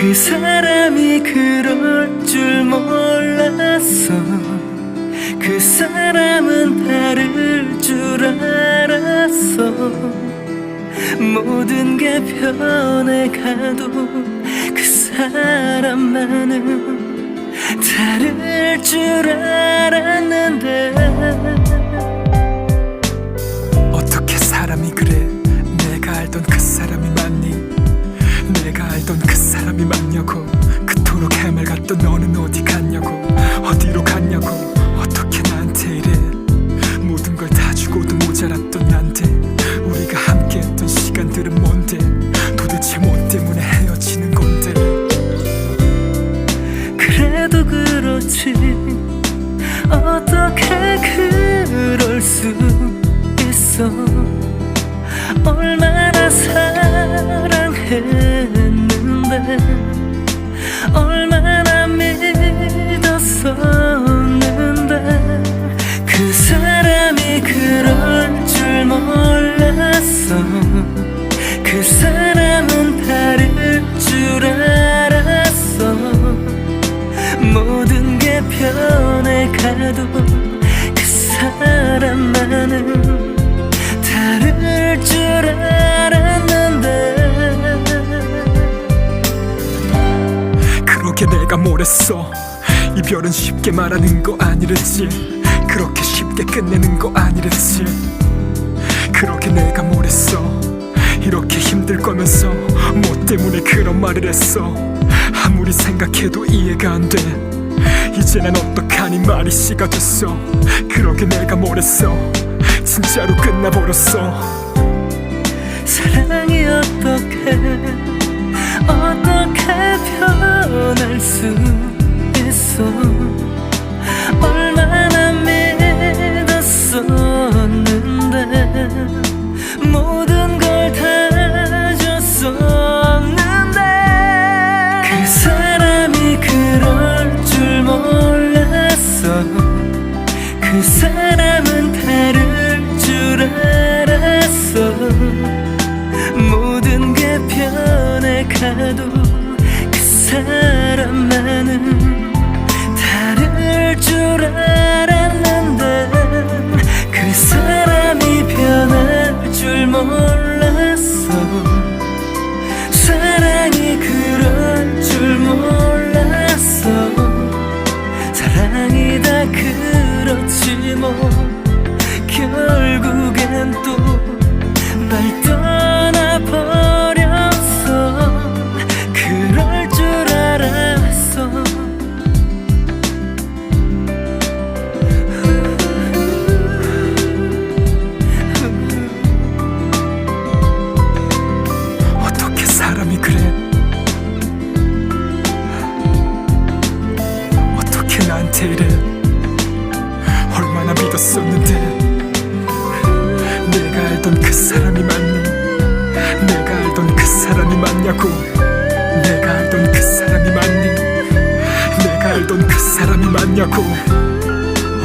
그 사람이 그럴 줄 몰랐어. 그 사람은 다를 줄 알았어. 모든 게 변해가도 그 사람만은 다를 줄 알았는데 수 있어 얼마나 사랑했는데 얼마나 믿었었는데 그 사람이 그럴 줄 몰랐어. 그 사람 그렇게 내가 뭘 했어? 이별은 쉽게 말하는 거 아니랬지. 그렇게 쉽게 끝내는 거 아니랬지. 그렇게 내가 뭘 했어? 이렇게 힘들 거면서 뭐 때문에 그런 말을 했어? 아무리 생각해도 이해가 안 돼. 이제 난 어떡하니 말이 씨가 됐어? 그렇게 내가 뭘 했어? 진짜로 끝나버렸어. 사랑이 어떻게 수 있어. 얼마나 믿었었는데 모든 걸 다 줬었는데. 그 사람이 그럴 줄 몰랐어. 그 사람은 다를 줄 알았어. 모든 게 변해가도 다를 그대를 얼마나 믿었었는데. 내가 알던 그 사람이 맞니 내가 알던 그 사람이 맞냐고. 내가 알던 그 사람이 맞니 내가 알던 그 사람이 맞냐고.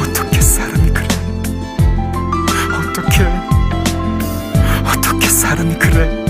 어떻게 사람이 그래? 어떻게 어떻게 사람이 그래?